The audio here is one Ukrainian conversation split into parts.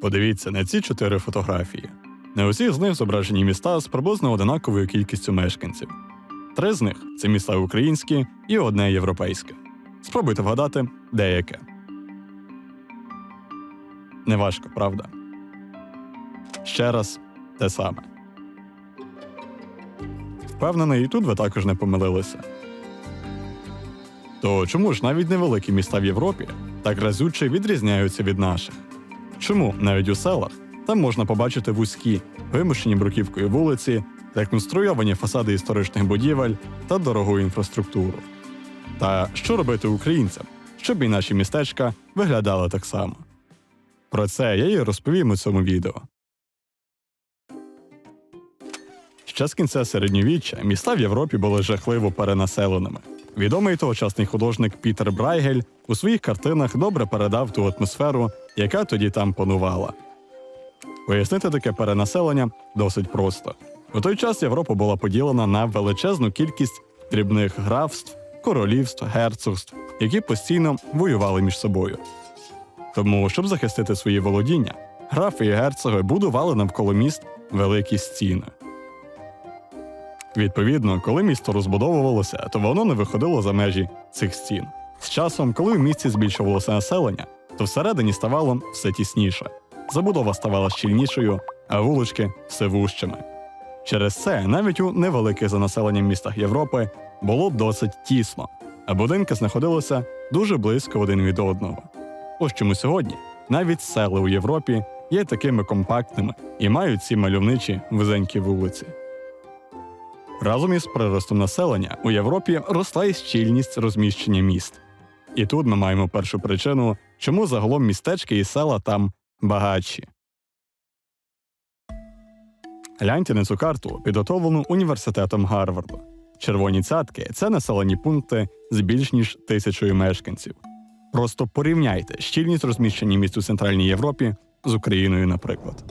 Подивіться на ці чотири фотографії. На усіх з них зображені міста з приблизно одинаковою кількістю мешканців. Три з них це міста українські і одне європейське. Спробуйте вгадати, де яке. Неважко, правда? Ще раз те саме. Впевнений, і тут ви також не помилилися. То чому ж навіть невеликі міста в Європі так разюче відрізняються від наших? Чому навіть у селах там можна побачити вузькі, вимушені бруківкою вулиці, реконструйовані фасади історичних будівель та дорогу інфраструктуру? Та що робити українцям, щоб і наші містечка виглядали так само? Про це я і розповім у цьому відео. Ще з кінця середньовіччя міста в Європі були жахливо перенаселеними. Відомий тогочасний художник Пітер Брайгель у своїх картинах добре передав ту атмосферу, яка тоді там панувала. Пояснити таке перенаселення досить просто. У той час Європа була поділена на величезну кількість дрібних графств, королівств, герцогств, які постійно воювали між собою. Тому, щоб захистити свої володіння, графи і герцоги будували навколо міст великі стіни. Відповідно, коли місто розбудовувалося, то воно не виходило за межі цих стін. З часом, коли в місті збільшувалося населення, то всередині ставало все тісніше. Забудова ставала щільнішою, а вулички все вужчими. Через це навіть у невеликих за населенням містах Європи було досить тісно, а будинки знаходилися дуже близько один від одного. Ось чому сьогодні навіть села у Європі є такими компактними і мають ці мальовничі вузенькі вулиці. Разом із приростом населення у Європі росла і щільність розміщення міст. І тут ми маємо першу причину, чому загалом містечки і села там багатші. Гляньте на цю карту, підготовлену університетом Гарварду. Червоні цятки це населені пункти з більш ніж тисячою мешканців. Просто порівняйте щільність розміщення міст у Центральній Європі з Україною, наприклад.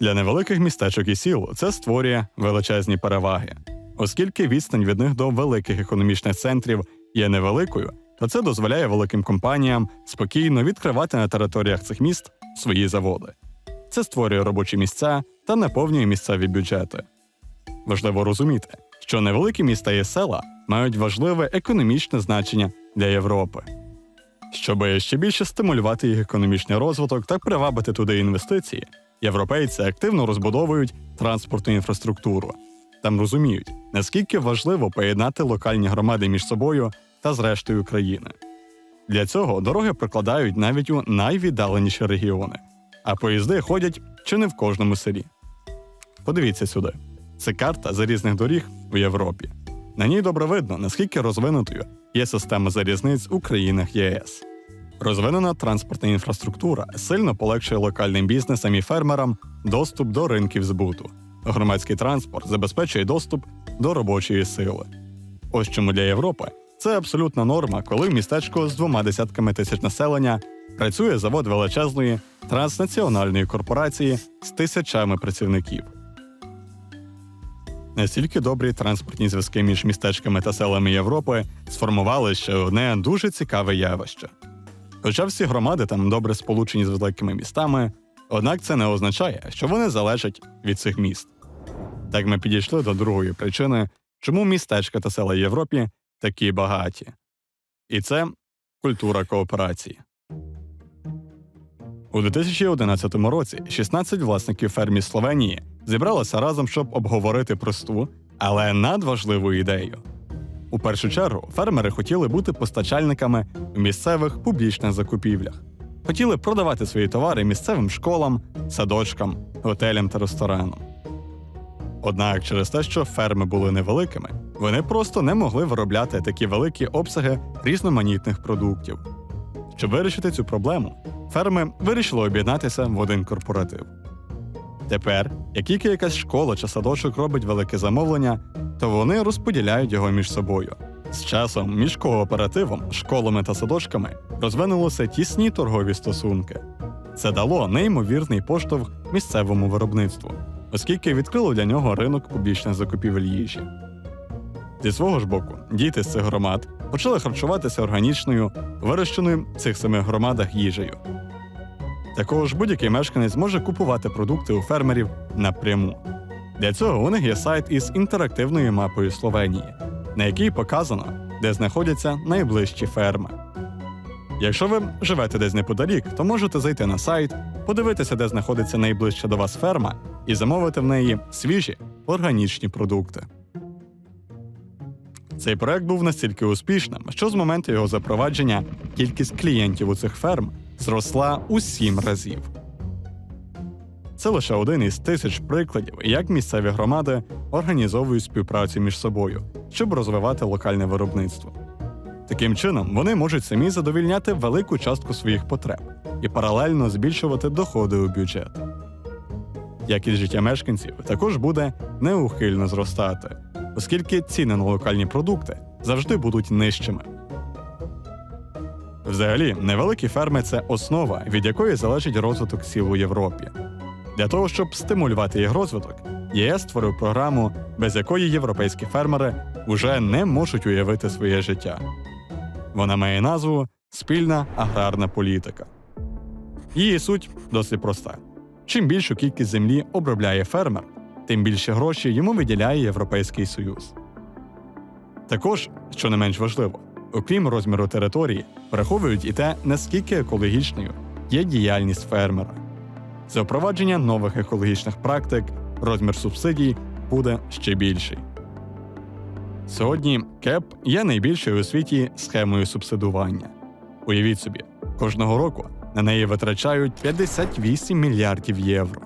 Для невеликих містечок і сіл це створює величезні переваги. Оскільки відстань від них до великих економічних центрів є невеликою, то це дозволяє великим компаніям спокійно відкривати на територіях цих міст свої заводи. Це створює робочі місця та наповнює місцеві бюджети. Важливо розуміти, що невеликі міста і села мають важливе економічне значення для Європи. Щоб ще більше стимулювати їх економічний розвиток та привабити туди інвестиції, європейці активно розбудовують транспортну інфраструктуру. Там розуміють, наскільки важливо поєднати локальні громади між собою та з рештою країни. Для цього дороги прокладають навіть у найвіддаленіші регіони, а поїзди ходять чи не в кожному селі. Подивіться сюди: це карта залізних доріг у Європі. На ній добре видно, наскільки розвинутою є система залізниць у країнах ЄС. Розвинена транспортна інфраструктура сильно полегшує локальним бізнесам і фермерам доступ до ринків збуту. Громадський транспорт забезпечує доступ до робочої сили. Ось чому для Європи це абсолютна норма, коли в містечку з двома десятками тисяч населення працює завод величезної транснаціональної корпорації з тисячами працівників. Настільки добрі транспортні зв'язки між містечками та селами Європи сформували ще одне дуже цікаве явище. Хоча всі громади там добре сполучені з великими містами, однак це не означає, що вони залежать від цих міст. Так ми підійшли до другої причини, чому містечка та села Європі такі багаті. І це культура кооперації. У 2011 році 16 власників ферм із Словенії зібралися разом, щоб обговорити просту, але надважливу ідею. У першу чергу фермери хотіли бути постачальниками в місцевих публічних закупівлях, хотіли продавати свої товари місцевим школам, садочкам, готелям та ресторанам. Однак через те, що ферми були невеликими, вони просто не могли виробляти такі великі обсяги різноманітних продуктів. Щоб вирішити цю проблему, ферми вирішили об'єднатися в один корпоратив. Тепер, як тільки якась школа чи садочок робить велике замовлення, то вони розподіляють його між собою. З часом між кооперативом, школами та садочками розвинулися тісні торгові стосунки. Це дало неймовірний поштовх місцевому виробництву, оскільки відкрило для нього ринок публічних закупівель їжі. Зі свого ж боку, діти з цих громад почали харчуватися органічною, вирощеною в цих самих громадах їжею. Також будь-який мешканець може купувати продукти у фермерів напряму. Для цього у них є сайт із інтерактивною мапою Словенії, на якій показано, де знаходяться найближчі ферми. Якщо ви живете десь неподалік, то можете зайти на сайт, подивитися, де знаходиться найближча до вас ферма, і замовити в неї свіжі органічні продукти. Цей проект був настільки успішним, що з моменту його запровадження кількість клієнтів у цих ферм зросла у сім разів. Це лише один із тисяч прикладів, як місцеві громади організовують співпрацю між собою, щоб розвивати локальне виробництво. Таким чином, вони можуть самі задовільняти велику частку своїх потреб і паралельно збільшувати доходи у бюджет. Якість життя мешканців також буде неухильно зростати, оскільки ціни на локальні продукти завжди будуть нижчими. Взагалі, невеликі ферми це основа, від якої залежить розвиток сіл у Європі. Для того, щоб стимулювати їх розвиток, ЄС створив програму, без якої європейські фермери вже не можуть уявити своє життя. Вона має назву Спільна аграрна політика. Її суть досить проста: чим більшу кількість землі обробляє фермер, тим більше грошей йому виділяє Європейський Союз. Також, що не менш важливо, окрім розміру території, враховують і те, наскільки екологічною є діяльність фермера. За впровадження нових екологічних практик розмір субсидій буде ще більший. Сьогодні КЕП є найбільшою у світі схемою субсидування. Уявіть собі, кожного року на неї витрачають 58 мільярдів євро.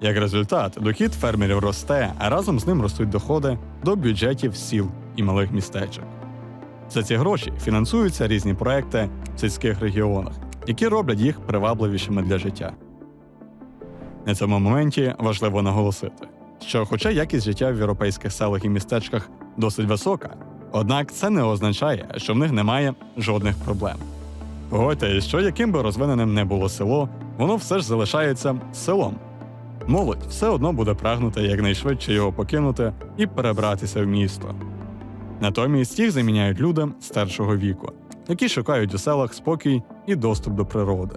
Як результат, дохід фермерів росте, а разом з ним ростуть доходи до бюджетів сіл і малих містечок. За ці гроші фінансуються різні проекти в сільських регіонах, які роблять їх привабливішими для життя. На цьому моменті важливо наголосити, що, хоча якість життя в європейських селах і містечках досить висока, однак це не означає, що в них немає жодних проблем. Погодьте, що яким би розвиненим не було село, воно все ж залишається селом. Молодь все одно буде прагнути якнайшвидше його покинути і перебратися в місто. Натомість їх заміняють люди старшого віку, які шукають у селах спокій і доступ до природи.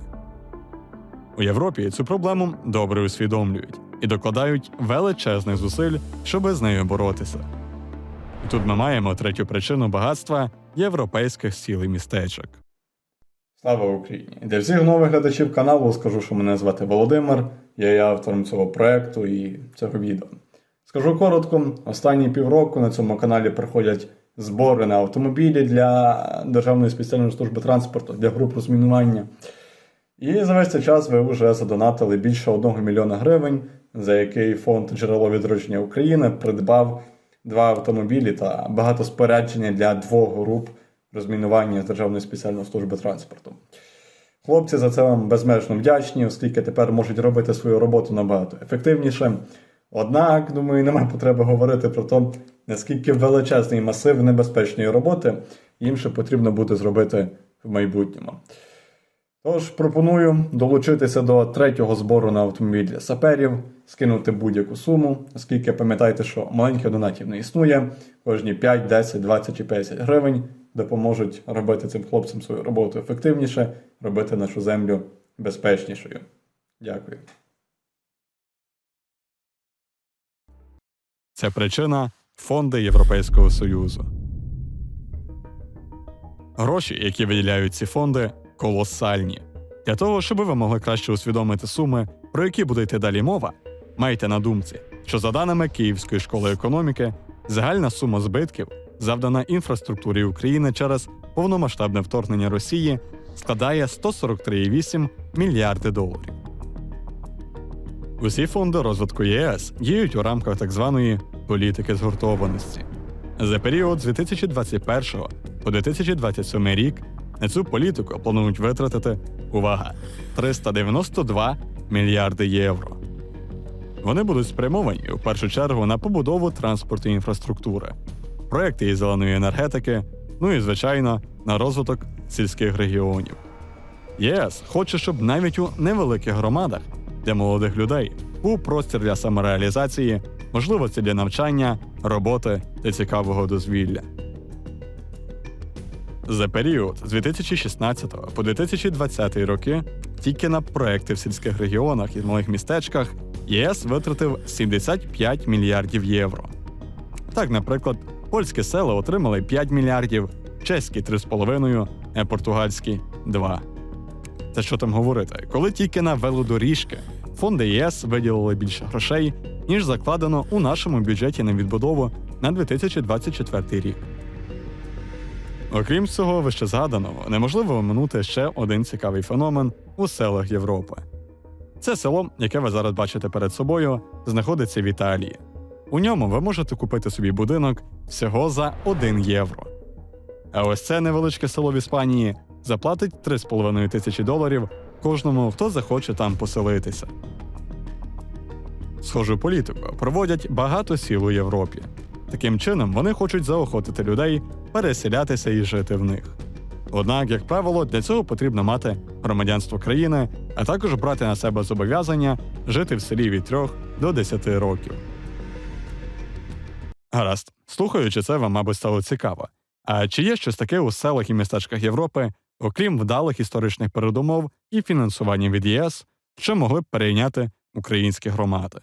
У Європі цю проблему добре усвідомлюють і докладають величезних зусиль, щоби з нею боротися. Тут ми маємо третю причину багатства європейських сіл і містечок. Слава Україні! Для всіх нових глядачів каналу скажу, що мене звати Володимир, я є автором цього проекту і цього відео. Скажу коротко: останні півроку на цьому каналі проходять збори на автомобілі для Державної спеціальної служби транспорту для груп розмінування. І за весь цей час ви вже задонатили більше 1 мільйона гривень, за який фонд джерело відродження України придбав два автомобілі та багато спорядження для двох груп розмінування Державної спеціальної служби транспорту. Хлопці за це вам безмежно вдячні, оскільки тепер можуть робити свою роботу набагато ефективніше. Однак, думаю, немає потреби говорити про те, наскільки величезний масив небезпечної роботи їм ще потрібно буде зробити в майбутньому. Тож пропоную долучитися до третього збору на автомобіль для саперів, скинути будь-яку суму, оскільки пам'ятайте, що маленьких донатів не існує. Кожні 5, 10, 20 чи 50 гривень допоможуть робити цим хлопцям свою роботу ефективніше, робити нашу землю безпечнішою. Дякую. Це причина фонди Європейського Союзу. Гроші, які виділяють ці фонди, колосальні. Для того, щоб ви могли краще усвідомити суми, про які буде йти далі мова, майте на думці, що за даними Київської школи економіки, загальна сума збитків, завдана інфраструктурі України через повномасштабне вторгнення Росії, складає 143,8 мільярди доларів. Усі фонди розвитку ЄС діють у рамках так званої політики згуртованості. За період з 2021 по 2027 рік на цю політику планують витратити увага 392 мільярди євро. Вони будуть спрямовані у першу чергу на побудову транспорту інфраструктури, проекти із зеленої енергетики, ну і, звичайно, на розвиток сільських регіонів. ЄС хоче, щоб навіть у невеликих громадах для молодих людей був простір для самореалізації, можливості для навчання, роботи та цікавого дозвілля. За період з 2016 по 2020 роки тільки на проекти в сільських регіонах і малих містечках ЄС витратив 75 мільярдів євро. Так, наприклад, польські села отримали 5 мільярдів, чеські 3,5, а португальські 2. Та що там говорити, коли тільки на велодоріжки фонди ЄС виділили більше грошей, ніж закладено у нашому бюджеті на відбудову на 2024 рік. Окрім цього, вище згаданого, неможливо оминути ще один цікавий феномен у селах Європи. Це село, яке ви зараз бачите перед собою, знаходиться в Італії. У ньому ви можете купити собі будинок всього за 1 євро. А ось це невеличке село в Іспанії заплатить 3,5 тисячі доларів кожному, хто захоче там поселитися. Схожу політику проводять багато сіл у Європі. Таким чином, вони хочуть заохотити людей переселятися і жити в них. Однак, як правило, для цього потрібно мати громадянство країни, а також брати на себе зобов'язання жити в селі від 3 до 10 років. Гаразд, слухаючи це, вам, мабуть, стало цікаво. А чи є щось таке у селах і містечках Європи, окрім вдалих історичних передумов і фінансування від ЄС, що могли б перейняти українські громади?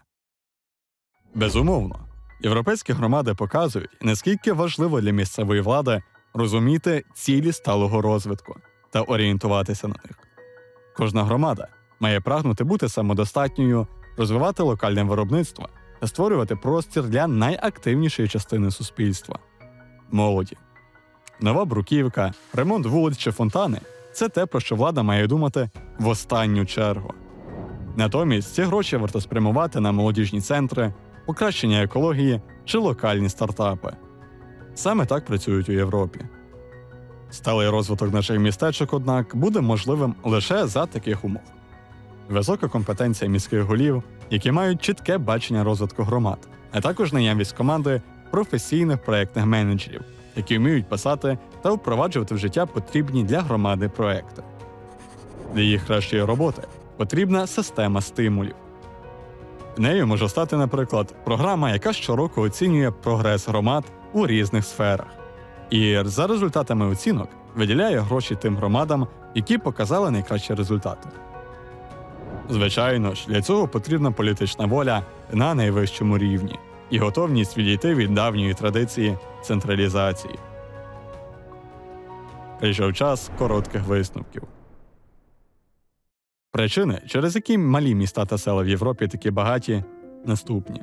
Безумовно, європейські громади показують, наскільки важливо для місцевої влади розуміти цілі сталого розвитку та орієнтуватися на них. Кожна громада має прагнути бути самодостатньою, розвивати локальне виробництво та створювати простір для найактивнішої частини суспільства молоді. Нова бруківка, ремонт вулиць чи фонтани це те, про що влада має думати в останню чергу. Натомість ці гроші варто спрямувати на молодіжні центри, покращення екології чи локальні стартапи. Саме так працюють у Європі. Сталий розвиток наших містечок, однак, буде можливим лише за таких умов. Висока компетенція міських голів, які мають чітке бачення розвитку громад, а також наявність команди професійних проєктних менеджерів, які вміють писати та впроваджувати в життя потрібні для громади проекти. Для їх кращої роботи потрібна система стимулів. Нею може стати, наприклад, програма, яка щороку оцінює прогрес громад у різних сферах, і за результатами оцінок виділяє гроші тим громадам, які показали найкращі результати. Звичайно ж, для цього потрібна політична воля на найвищому рівні і готовність відійти від давньої традиції централізації. Прийшов час коротких висновків. Причини, через які малі міста та села в Європі такі багаті, наступні.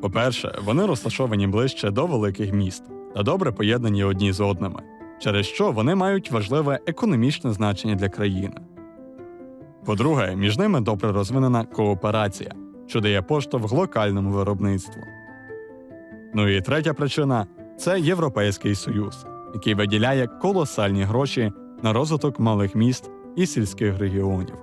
По-перше, вони розташовані ближче до великих міст та добре поєднані одні з одними, через що вони мають важливе економічне значення для країни. По-друге, між ними добре розвинена кооперація, що дає поштовх локальному виробництву. Ну і третя причина це Європейський Союз, який виділяє колосальні гроші на розвиток малих міст і сільських регіонів.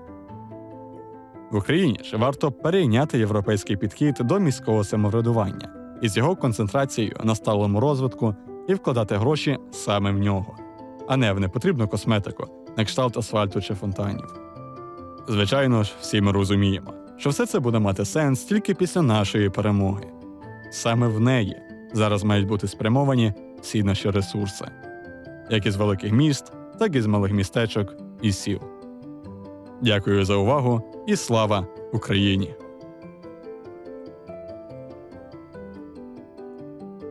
В Україні ж варто перейняти європейський підхід до міського самоврядування із його концентрацією на сталому розвитку і вкладати гроші саме в нього, а не в непотрібну косметику на кшталт асфальту чи фонтанів. Звичайно ж, всі ми розуміємо, що все це буде мати сенс тільки після нашої перемоги. Саме в неї зараз мають бути спрямовані всі наші ресурси, як із великих міст, так і з малих містечок і сіл. Дякую за увагу і слава Україні!